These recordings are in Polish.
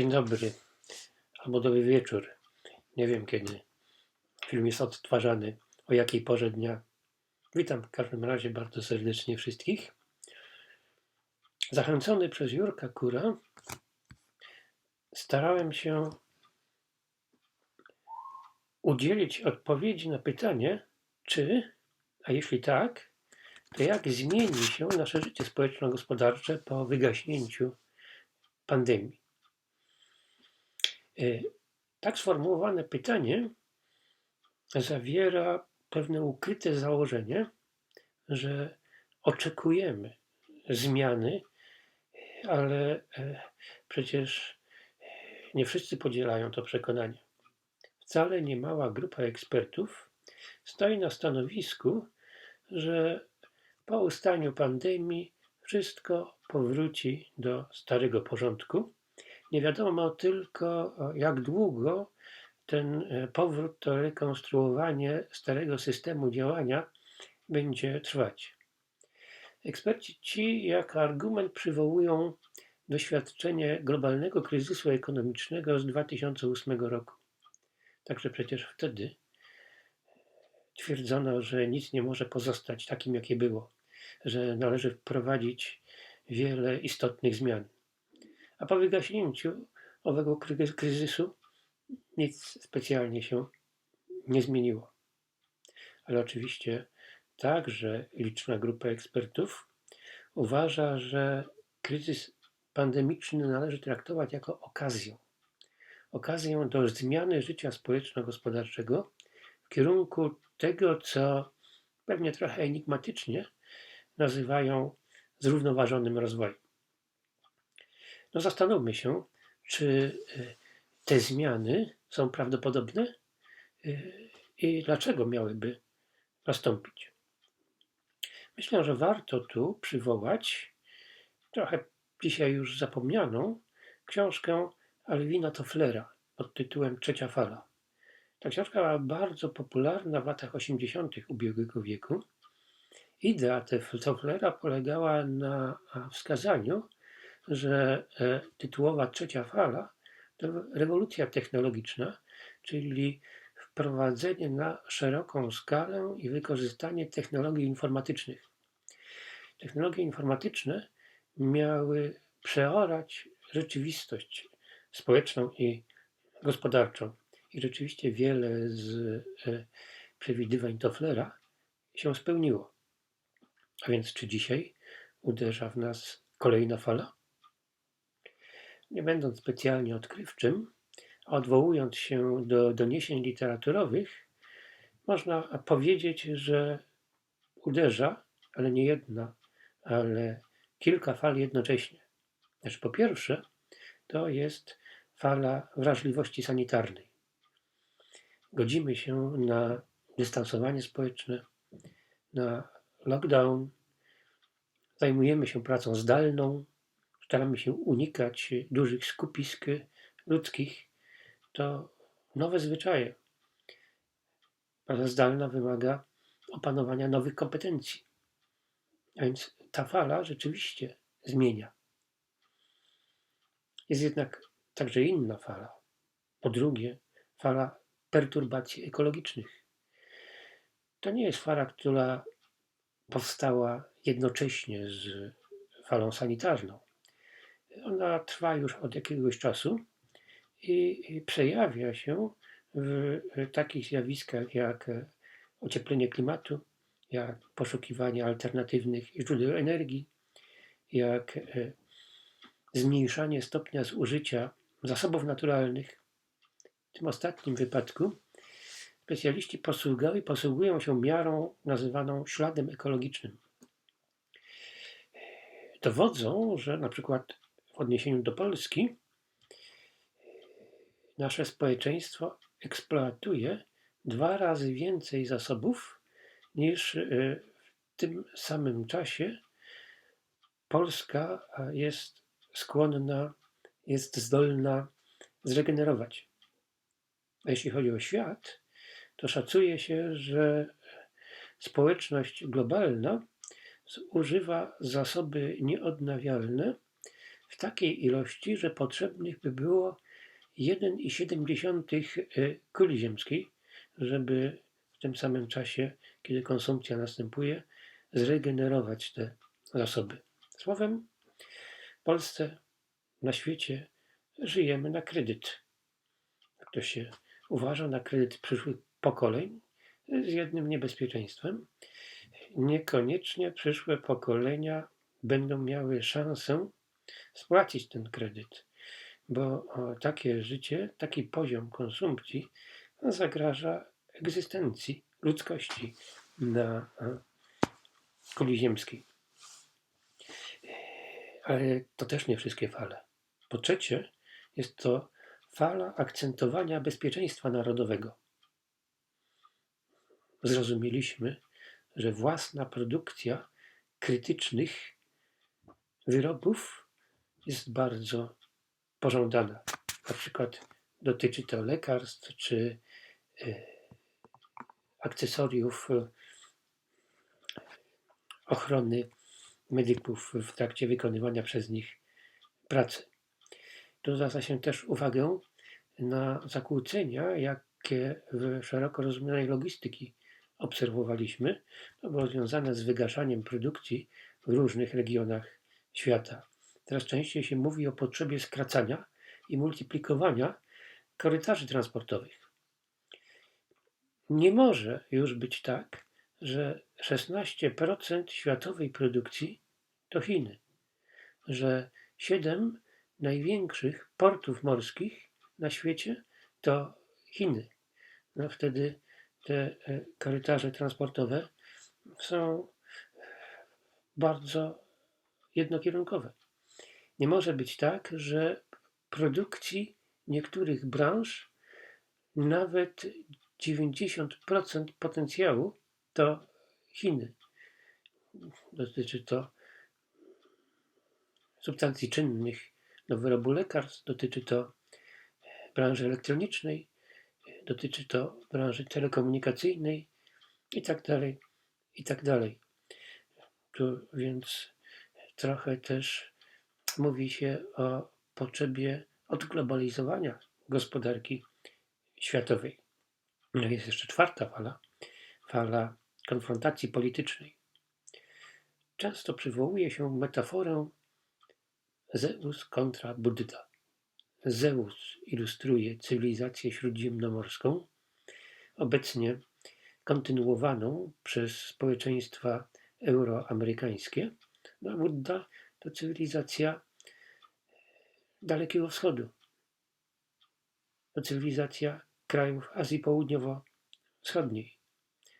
Dzień dobry, albo dobry wieczór. Nie wiem kiedy film jest odtwarzany, o jakiej porze dnia. Witam w każdym razie bardzo serdecznie wszystkich. Zachęcony przez Jurka Kura starałem się udzielić odpowiedzi na pytanie, czy, a jeśli tak, to jak zmieni się nasze życie społeczno-gospodarcze po wygaśnięciu pandemii. E, Tak sformułowane pytanie zawiera pewne ukryte założenie, że oczekujemy zmiany, ale e, przecież nie wszyscy podzielają to przekonanie. Wcale nie mała grupa ekspertów stoi na stanowisku, że po ustaniu pandemii wszystko powróci do starego porządku. Nie wiadomo tylko, jak długo ten e, powrót, to rekonstruowanie starego systemu działania będzie trwać. Eksperci ci jak argument przywołują doświadczenie globalnego kryzysu ekonomicznego z 2008 roku. Także przecież wtedy twierdzono, że nic nie może pozostać takim, jakie było, że należy wprowadzić wiele istotnych zmian. A po wygaśnięciu owego kry- kryzysu nic specjalnie się nie zmieniło. Ale oczywiście także liczna grupa ekspertów uważa, że kryzys pandemiczny należy traktować jako okazję. Okazję do zmiany życia społeczno-gospodarczego w kierunku tego, co pewnie trochę enigmatycznie nazywają zrównoważonym rozwojem. No zastanówmy się, czy y, te zmiany są prawdopodobne y, i dlaczego miałyby nastąpić. Myślę, że warto tu przywołać trochę dzisiaj już zapomnianą książkę Alwina Tofflera pod tytułem Trzecia fala. Ta książka była bardzo popularna w latach 80. ubiegłego wieku. Idea Tofflera polegała na wskazaniu, że e, tytułowa trzecia fala to rewolucja technologiczna, czyli wprowadzenie na szeroką skalę i wykorzystanie technologii informatycznych. Technologie informatyczne miały przeorać rzeczywistość społeczną i gospodarczą. I rzeczywiście wiele z e, przewidywań Tofflera się spełniło. A więc czy dzisiaj uderza w nas kolejna fala? Nie będąc specjalnie odkrywczym, odwołując się do doniesień literaturowych, można powiedzieć, że uderza, ale nie jedna, ale kilka fal jednocześnie. Znaczy, po pierwsze, to jest fala wrażliwości sanitarnej. Godzimy się na dystansowanie społeczne, na lockdown, zajmujemy się pracą zdalną, staramy się unikać dużych skupisk ludzkich, to nowe zwyczaje. Praca zdalna wymaga opanowania nowych kompetencji. A więc ta fala rzeczywiście zmienia. Jest jednak także inna fala. Po drugie, fala perturbacji ekologicznych. To nie jest fala, która powstała jednocześnie z falą sanitarną. Ona trwa już od jakiegoś czasu i przejawia się w takich zjawiskach jak ocieplenie klimatu, jak poszukiwanie alternatywnych źródeł energii, jak e, zmniejszanie stopnia zużycia zasobów naturalnych. W tym ostatnim wypadku specjaliści posługują się miarą nazywaną śladem ekologicznym. Dowodzą, że na przykład w odniesieniu do Polski nasze społeczeństwo eksploatuje dwa razy więcej zasobów niż e, w tym samym czasie Polska jest skłonna, jest zdolna zregenerować. A jeśli chodzi o świat, to szacuje się, że społeczność globalna zużywa zasoby nieodnawialne w takiej ilości, że potrzebnych by było 1,7 e, kuli ziemskiej, żeby w tym samym czasie, kiedy konsumpcja następuje, zregenerować te zasoby. Słowem, w Polsce, na świecie żyjemy na kredyt. Kto się uważa na kredyt przyszłych pokoleń z jednym niebezpieczeństwem. Niekoniecznie przyszłe pokolenia będą miały szansę spłacić ten kredyt, bo takie życie, taki poziom konsumpcji zagraża egzystencji ludzkości na kuli ziemskiej. Ale to też nie wszystkie fale. Po trzecie, jest to fala akcentowania bezpieczeństwa narodowego. Zrozumieliśmy, że własna produkcja krytycznych wyrobów jest bardzo pożądana. Na przykład dotyczy to lekarstw czy e, akcesoriów e, ochrony medyków w trakcie wykonywania przez nich pracy. Tu zwraca się też uwagę na zakłócenia, jakie w szeroko rozumianej logistyki obserwowaliśmy, to było związane z wygaszaniem produkcji w różnych regionach świata. Teraz częściej się mówi o potrzebie skracania i multiplikowania korytarzy transportowych. Nie może już być tak, że 16% światowej produkcji to Chiny, że 7 największych portów morskich na świecie to Chiny. No wtedy te e, korytarze transportowe są bardzo jednokierunkowe. Nie może być tak, że produkcji niektórych branż nawet 90% potencjału to Chiny. Dotyczy to substancji czynnych do wyrobu lekarstw, dotyczy to branży elektronicznej, dotyczy to branży telekomunikacyjnej i tak dalej, i tak dalej. Tu więc trochę też mówi się o potrzebie odglobalizowania gospodarki światowej. No jest jeszcze czwarta fala, fala konfrontacji politycznej. Często przywołuje się metaforę Zeus kontra Buddha. Zeus ilustruje cywilizację śródziemnomorską, obecnie kontynuowaną przez społeczeństwa euroamerykańskie, no a Buddha to cywilizacja Dalekiego Wschodu. To cywilizacja krajów Azji Południowo-Wschodniej.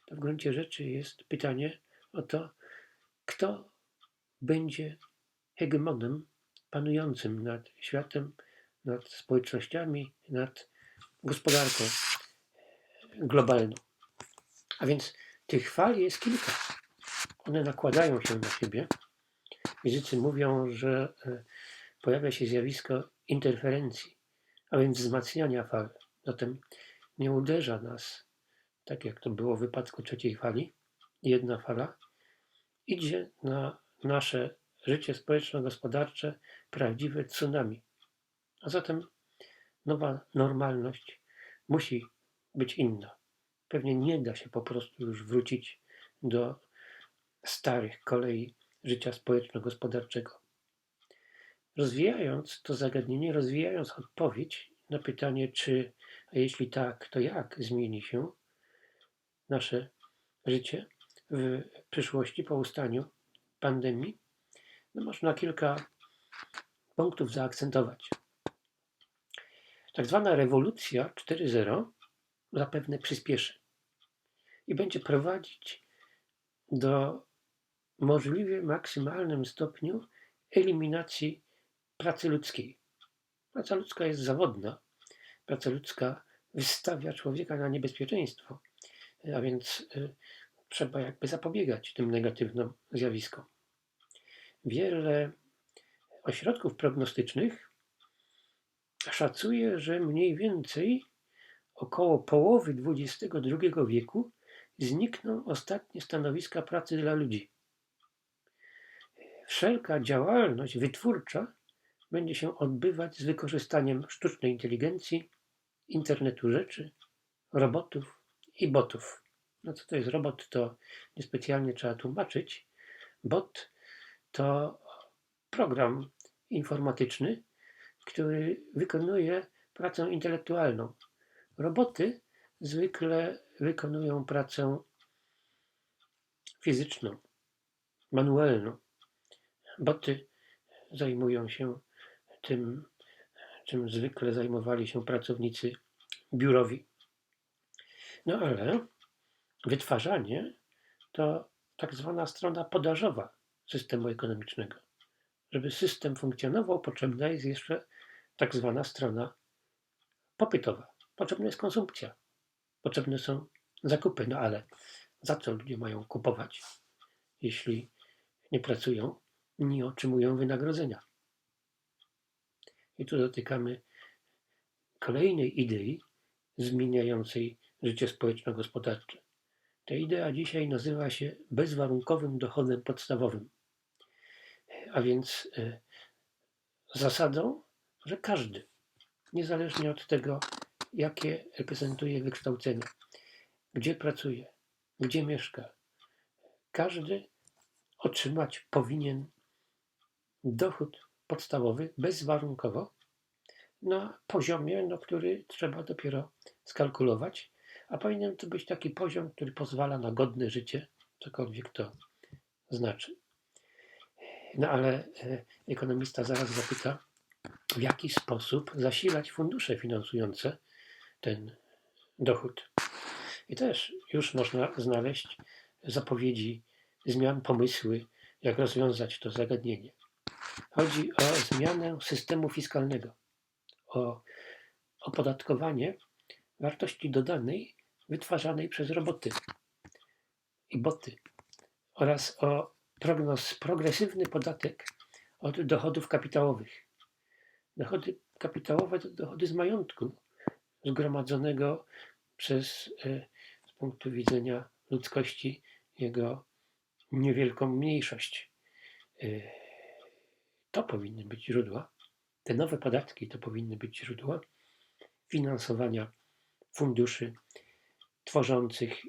To w gruncie rzeczy jest pytanie o to, kto będzie hegemonem panującym nad światem, nad społecznościami, nad gospodarką globalną. A więc tych fal jest kilka. One nakładają się na siebie. Fizycy mówią, że e, pojawia się zjawisko interferencji, a więc wzmacniania fal. Zatem nie uderza nas, tak jak to było w wypadku trzeciej fali, jedna fala, idzie na nasze życie społeczno-gospodarcze prawdziwe tsunami. A zatem nowa normalność musi być inna. Pewnie nie da się po prostu już wrócić do starych kolei życia społeczno-gospodarczego. Rozwijając to zagadnienie, rozwijając odpowiedź na pytanie, czy, a jeśli tak, to jak zmieni się nasze życie w przyszłości po ustaniu pandemii, no można kilka punktów zaakcentować. Tak zwana rewolucja 4.0 zapewne przyspieszy i będzie prowadzić do możliwie maksymalnym stopniu eliminacji pracy ludzkiej. Praca ludzka jest zawodna. Praca ludzka wystawia człowieka na niebezpieczeństwo, a więc y, trzeba jakby zapobiegać tym negatywnym zjawiskom. Wiele ośrodków prognostycznych szacuje, że mniej więcej około połowy XXI wieku znikną ostatnie stanowiska pracy dla ludzi. Wszelka działalność wytwórcza będzie się odbywać z wykorzystaniem sztucznej inteligencji, internetu rzeczy, robotów i botów. No co to jest robot, to niespecjalnie trzeba tłumaczyć. Bot to program informatyczny, który wykonuje pracę intelektualną. Roboty zwykle wykonują pracę fizyczną, manualną. Boty zajmują się tym, czym zwykle zajmowali się pracownicy biurowi. No ale wytwarzanie to tak zwana strona podażowa systemu ekonomicznego. Żeby system funkcjonował, potrzebna jest jeszcze tak zwana strona popytowa. Potrzebna jest konsumpcja. Potrzebne są zakupy. No ale za co ludzie mają kupować, jeśli nie pracują, nie otrzymują wynagrodzenia? I tu dotykamy kolejnej idei zmieniającej życie społeczno-gospodarcze. Ta idea dzisiaj nazywa się bezwarunkowym dochodem podstawowym, a więc e, zasadą, że każdy, niezależnie od tego, jakie reprezentuje wykształcenie, gdzie pracuje, gdzie mieszka, każdy otrzymać powinien dochód podstawowy bezwarunkowo na poziomie, no, który trzeba dopiero skalkulować, a powinien to być taki poziom, który pozwala na godne życie, cokolwiek to znaczy. No ale e, ekonomista zaraz zapyta, w jaki sposób zasilać fundusze finansujące ten dochód. I też już można znaleźć zapowiedzi zmian, pomysły, jak rozwiązać to zagadnienie. Chodzi o zmianę systemu fiskalnego, o opodatkowanie wartości dodanej wytwarzanej przez roboty i boty oraz o prognoz, progresywny podatek od dochodów kapitałowych. Dochody kapitałowe to dochody z majątku zgromadzonego przez, e, z punktu widzenia ludzkości, jego niewielką mniejszość. To powinny być źródła, te nowe podatki to powinny być źródła finansowania funduszy tworzących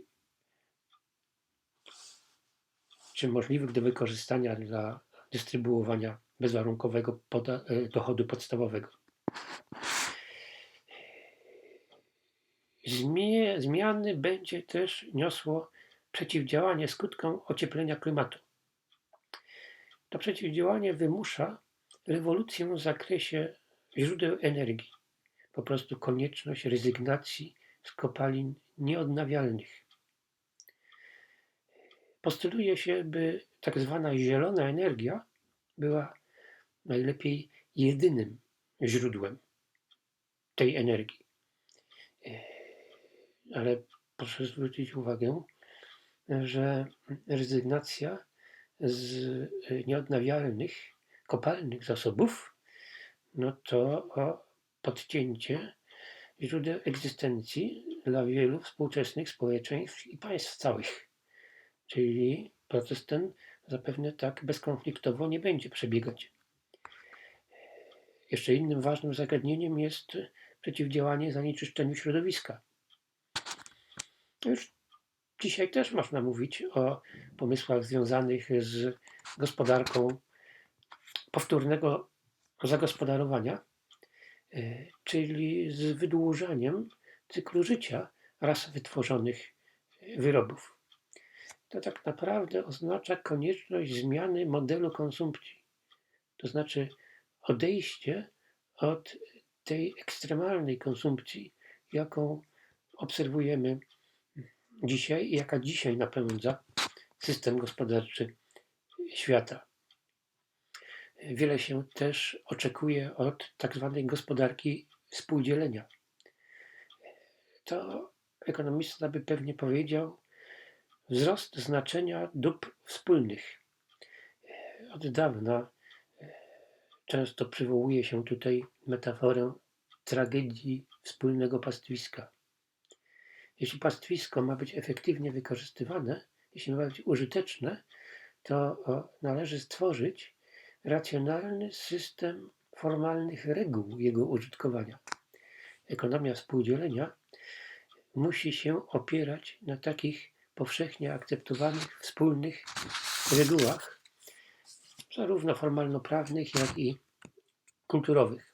czy możliwych do wykorzystania dla dystrybuowania bezwarunkowego e, dochodu podstawowego. Zmiany będzie też niosło przeciwdziałanie skutkom ocieplenia klimatu. To przeciwdziałanie wymusza rewolucję w zakresie źródeł energii, po prostu konieczność rezygnacji z kopalin nieodnawialnych. Postuluje się, by tak zwana zielona energia była najlepiej jedynym źródłem tej energii. Ale proszę zwrócić uwagę, że rezygnacja z nieodnawialnych kopalnych zasobów, no to podcięcie źródeł egzystencji dla wielu współczesnych społeczeństw i państw całych. Czyli proces ten zapewne tak bezkonfliktowo nie będzie przebiegać. Jeszcze innym ważnym zagadnieniem jest przeciwdziałanie zanieczyszczeniu środowiska. Już dzisiaj też można mówić o pomysłach związanych z gospodarką powtórnego zagospodarowania, e, czyli z wydłużaniem cyklu życia raz wytworzonych wyrobów. To tak naprawdę oznacza konieczność zmiany modelu konsumpcji, to znaczy odejście od tej ekstremalnej konsumpcji, jaką obserwujemy dzisiaj jaka dzisiaj napędza system gospodarczy świata. Wiele się też oczekuje od tak zwanej gospodarki współdzielenia. To ekonomista by pewnie powiedział wzrost znaczenia dóbr wspólnych. Od dawna często przywołuje się tutaj metaforę tragedii wspólnego pastwiska. Jeśli pastwisko ma być efektywnie wykorzystywane, jeśli ma być użyteczne, to należy stworzyć racjonalny system formalnych reguł jego użytkowania. Ekonomia współdzielenia musi się opierać na takich powszechnie akceptowanych wspólnych regułach, zarówno formalno-prawnych, jak i kulturowych.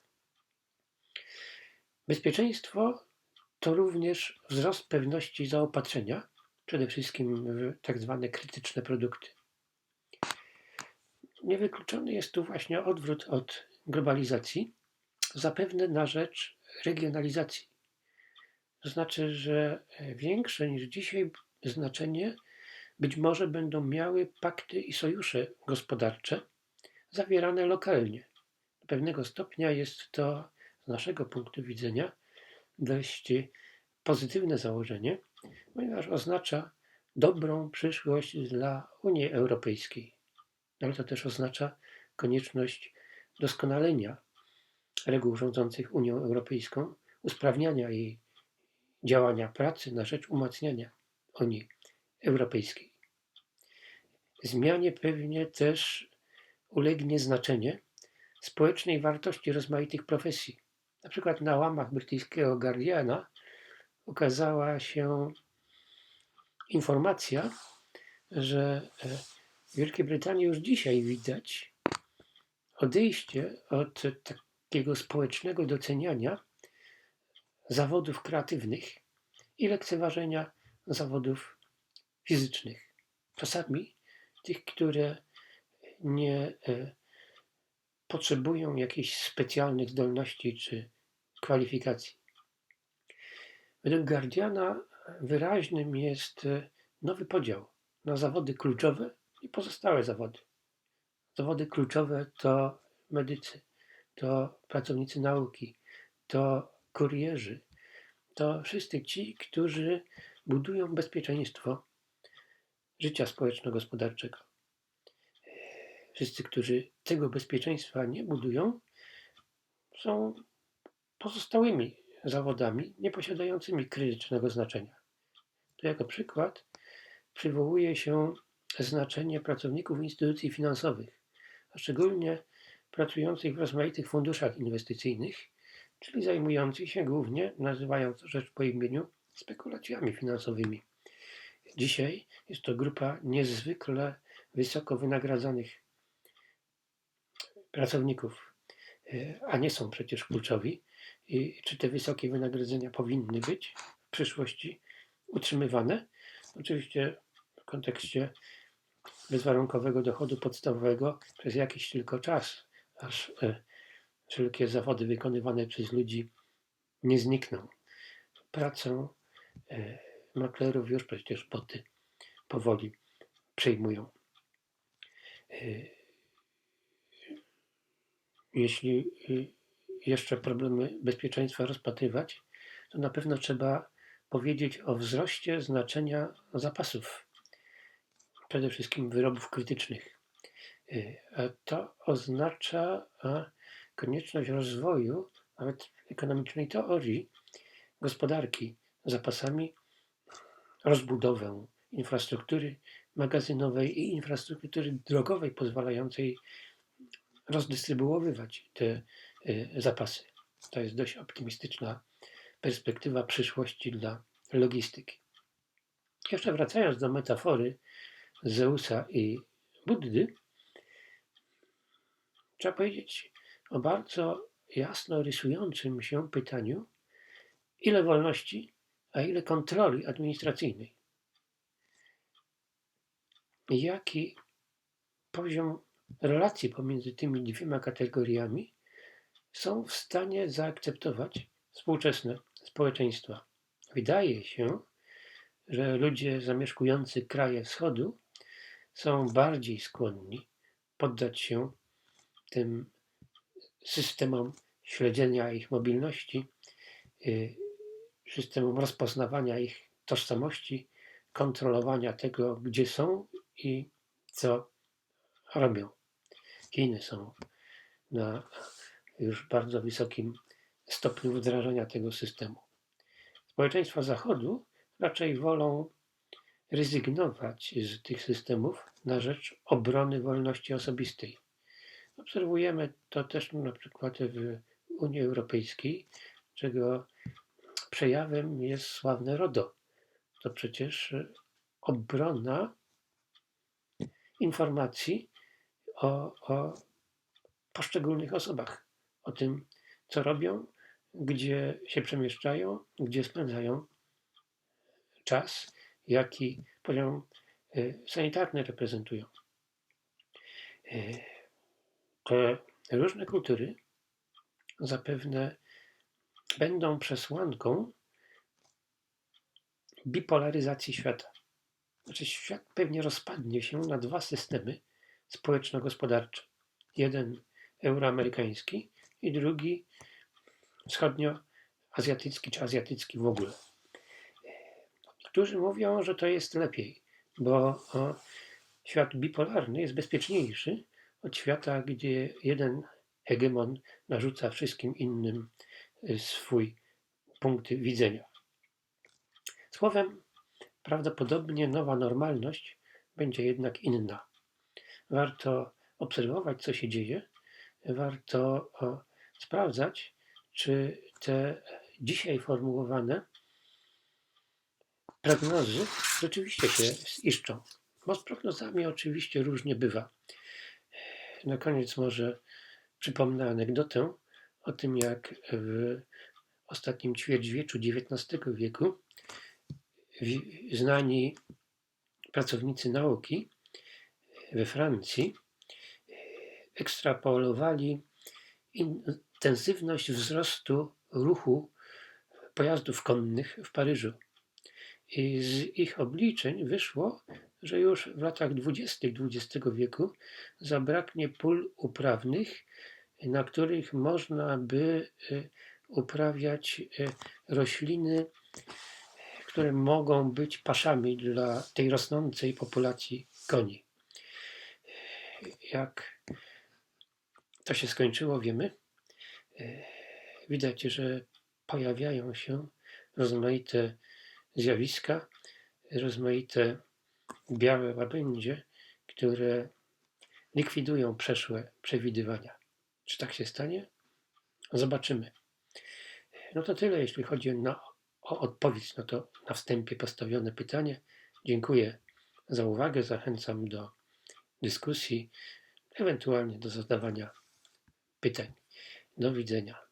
Bezpieczeństwo to również wzrost pewności zaopatrzenia, przede wszystkim w tak zwane krytyczne produkty. Niewykluczony jest tu właśnie odwrót od globalizacji, zapewne na rzecz regionalizacji. To znaczy, że większe niż dzisiaj znaczenie być może będą miały pakty i sojusze gospodarcze zawierane lokalnie. Do pewnego stopnia jest to z naszego punktu widzenia dość pozytywne założenie, ponieważ oznacza dobrą przyszłość dla Unii Europejskiej. Ale to też oznacza konieczność doskonalenia reguł rządzących Unią Europejską, usprawniania jej działania pracy na rzecz umacniania Unii Europejskiej. Zmianie pewnie też ulegnie znaczenie społecznej wartości rozmaitych profesji. Na przykład na łamach brytyjskiego Guardiana ukazała się informacja, że e, w Wielkiej Brytanii już dzisiaj widać odejście od takiego społecznego doceniania zawodów kreatywnych i lekceważenia zawodów fizycznych. Czasami tych, które nie e, potrzebują jakichś specjalnych zdolności czy kwalifikacji. Według Guardiana wyraźnym jest e, nowy podział na zawody kluczowe i pozostałe zawody. Zawody kluczowe to medycy, to pracownicy nauki, to kurierzy, to wszyscy ci, którzy budują bezpieczeństwo życia społeczno-gospodarczego. Wszyscy, którzy tego bezpieczeństwa nie budują, są pozostałymi zawodami nieposiadającymi krytycznego znaczenia. Tu jako przykład przywołuje się znaczenie pracowników instytucji finansowych, a szczególnie pracujących w rozmaitych funduszach inwestycyjnych, czyli zajmujących się głównie, nazywając rzecz po imieniu, spekulacjami finansowymi. Dzisiaj jest to grupa niezwykle wysoko wynagradzanych pracowników, e, a nie są przecież kluczowi. I czy te wysokie wynagrodzenia powinny być w przyszłości utrzymywane? Oczywiście w kontekście bezwarunkowego dochodu podstawowego przez jakiś tylko czas, aż e, wszelkie zawody wykonywane przez ludzi nie znikną. Pracę e, maklerów już przecież boty powoli przejmują. Jeśli jeszcze problemy bezpieczeństwa rozpatrywać, to na pewno trzeba powiedzieć o wzroście znaczenia zapasów, przede wszystkim wyrobów krytycznych. To oznacza konieczność rozwoju, nawet ekonomicznej teorii gospodarki zapasami, rozbudowę infrastruktury magazynowej i infrastruktury drogowej pozwalającej rozdystrybuowywać te y, zapasy. To jest dość optymistyczna perspektywa przyszłości dla logistyki. Jeszcze wracając do metafory Zeusa i Buddy, trzeba powiedzieć o bardzo jasno rysującym się pytaniu, ile wolności, a ile kontroli administracyjnej. Jaki poziom relacji pomiędzy tymi dwiema kategoriami są w stanie zaakceptować współczesne społeczeństwa. Wydaje się, że ludzie zamieszkujący kraje wschodu są bardziej skłonni poddać się tym systemom śledzenia ich mobilności, y, systemom rozpoznawania ich tożsamości, kontrolowania tego, gdzie są i co robią. Chiny są na już bardzo wysokim stopniu wdrażania tego systemu. Społeczeństwa Zachodu raczej wolą rezygnować z tych systemów na rzecz obrony wolności osobistej. Obserwujemy to też na przykład w Unii Europejskiej, czego przejawem jest sławne RODO. To przecież obrona informacji o, o poszczególnych osobach, o tym, co robią, gdzie się przemieszczają, gdzie spędzają czas, jaki poziom y, sanitarny reprezentują. Y, te różne kultury zapewne będą przesłanką bipolaryzacji świata. Znaczy, świat pewnie rozpadnie się na dwa systemy społeczno-gospodarcze. Jeden euroamerykański i drugi wschodnioazjatycki czy azjatycki w ogóle. Niektórzy mówią, że to jest lepiej, bo świat bipolarny jest bezpieczniejszy od świata, gdzie jeden hegemon narzuca wszystkim innym y, swój punkt widzenia. Słowem, prawdopodobnie nowa normalność będzie jednak inna. Warto obserwować, co się dzieje, warto sprawdzać, czy te dzisiaj formułowane prognozy rzeczywiście się ziszczą. Bo z prognozami oczywiście różnie bywa. Na koniec może przypomnę anegdotę o tym, jak w ostatnim ćwierćwieczu XIX wieku znani pracownicy nauki we Francji ekstrapolowali intensywność wzrostu ruchu pojazdów konnych w Paryżu. I z ich obliczeń wyszło, że już w latach dwudziestych XX wieku zabraknie pól uprawnych, na których można by y, uprawiać y, rośliny, które mogą być paszami dla tej rosnącej populacji koni. Jak to się skończyło, wiemy. Y, widać, że pojawiają się rozmaite zjawiska, rozmaite białe łabędzie, które likwidują przeszłe przewidywania. Czy tak się stanie? Zobaczymy. No to tyle, jeśli chodzi na, o odpowiedź na to na wstępie postawione pytanie. Dziękuję za uwagę. Zachęcam do dyskusji, ewentualnie do zadawania pytań. Do widzenia.